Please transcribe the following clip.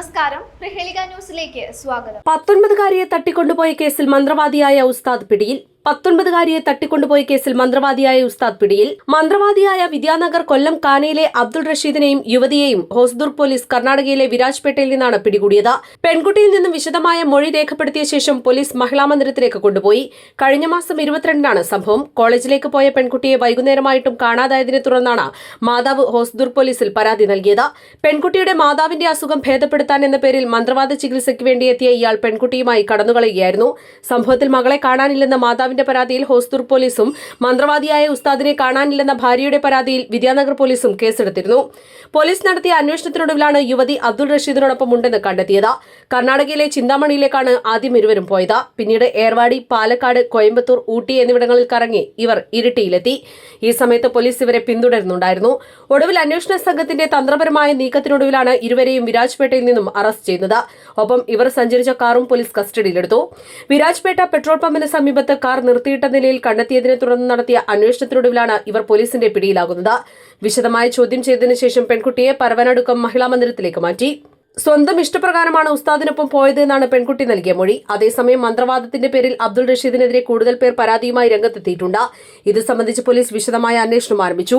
ます。നമസ്കാരം. പ്രഹേളിക ന്യൂസിലേക്ക് സ്വാഗതം. പത്തൊൻപതുകാരിയെ തട്ടിക്കൊണ്ടുപോയ കേസിൽ മന്ത്രവാദിയായ ഉസ്താദ് പിടിയിൽ. പത്തൊൻപതുകാരിയെ തട്ടിക്കൊണ്ടുപോയ കേസിൽ മന്ത്രവാദിയായ ഉസ്താദ് പിടിയിൽ. മന്ത്രവാദിയായ വിദ്യാനഗർ കൊല്ലം കാനയിലെ അബ്ദുൾ റഷീദിനെയും യുവതിയെയും ഹോസ്ദുർ പോലീസ് കർണാടകയിലെ വിരാജ്പേട്ടയിൽ നിന്നാണ് പിടികൂടിയത്. പെൺകുട്ടിയിൽ നിന്നും വിശദമായ മൊഴി രേഖപ്പെടുത്തിയ ശേഷം പോലീസ് മഹിളാ മന്ദിരത്തിലേക്ക് കൊണ്ടുപോയി. കഴിഞ്ഞ മാസം ഇരുപത്തിരണ്ടിനാണ് സംഭവം. കോളേജിലേക്ക് പോയ പെൺകുട്ടിയെ വൈകുന്നേരമായിട്ടും കാണാതായതിനെ തുടർന്നാണ് മാതാവ് ഹോസ്ദുർ പോലീസിൽ പരാതി നൽകിയത്. പെൺകുട്ടിയുടെ മാതാവിന്റെ അസുഖം ഭേദപ്പെടുത്താൻ എന്ന പേരിൽ മന്ത്രവാദ ചികിത്സയ്ക്ക് വേണ്ടി എത്തിയ ഇയാൾ പെൺകുട്ടിയുമായി കടന്നുകളയുകയായിരുന്നു. സംഭവത്തിൽ മകളെ കാണാനില്ലെന്ന മാതാവിന്റെ പരാതിയിൽ ഹോസ്ദുർ പോലീസും മന്ത്രവാദിയായ ഉസ്താദിനെ കാണാനില്ലെന്ന ഭാര്യയുടെ പരാതിയിൽ വിദ്യാനഗർ പോലീസും കേസെടുത്തിരുന്നു. പോലീസ് നടത്തിയ അന്വേഷണത്തിനൊടുവിലാണ് യുവതി അബ്ദുൾ റഷീദിനോടൊപ്പം ഉണ്ടെന്ന് കണ്ടെത്തിയത്. കർണാടകയിലെ ചിന്താമണിയിലേക്കാണ് ആദ്യം ഇരുവരും പോയത്. പിന്നീട് ഏർവാടി പാലക്കാട് കോയമ്പത്തൂർ ഊട്ടി എന്നിവിടങ്ങളിൽ കറങ്ങി ഇവർ ഇരിട്ടിയിലെത്തി. ഈ സമയത്ത് പോലീസ് ഇവരെ പിന്തുടരുന്നുണ്ടായിരുന്നു. ഒടുവിൽ അന്വേഷണ സംഘത്തിന്റെ തന്ത്രപരമായ നീക്കത്തിനൊടുവിലാണ് ഇരുവരെയും വിരാജ്പേട്ടയിൽ നിന്നും അറസ്റ്റ് ചെയ്യുന്നത്. ഒപ്പം ഇവർ സഞ്ചരിച്ച കാറും പോലീസ് കസ്റ്റഡിയിലെടുത്തു. വിരാജ്പേട്ട പെട്രോൾ പമ്പിന് സമീപത്ത് കാർ നിർത്തിയിട്ട നിലയിൽ കണ്ടെത്തിയതിനെ തുടർന്ന് നടത്തിയ അന്വേഷണത്തിനൊടുവിലാണ് ഇവർ പോലീസിന്റെ പിടിയിലാകുന്നത്. വിശദമായ ചോദ്യം ചെയ്തതിനു ശേഷം പെൺകുട്ടിയെ പരവനടുക്കം മഹിളാ മന്ദിരത്തിലേക്ക് മാറ്റി. സ്വന്തം ഇഷ്ടപ്രകാരമാണ് ഉസ്താദിനൊപ്പം പോയതെന്നാണ് പെൺകുട്ടി നൽകിയ മൊഴി. അതേസമയം മന്ത്രവാദത്തിന്റെ പേരിൽ അബ്ദുൾ റഷീദിനെതിരെ കൂടുതൽ പേർ പരാതിയുമായി രംഗത്തെത്തിയിട്ടുണ്ട്. ഇത് സംബന്ധിച്ച് പോലീസ് വിശദമായ അന്വേഷണം ആരംഭിച്ചു.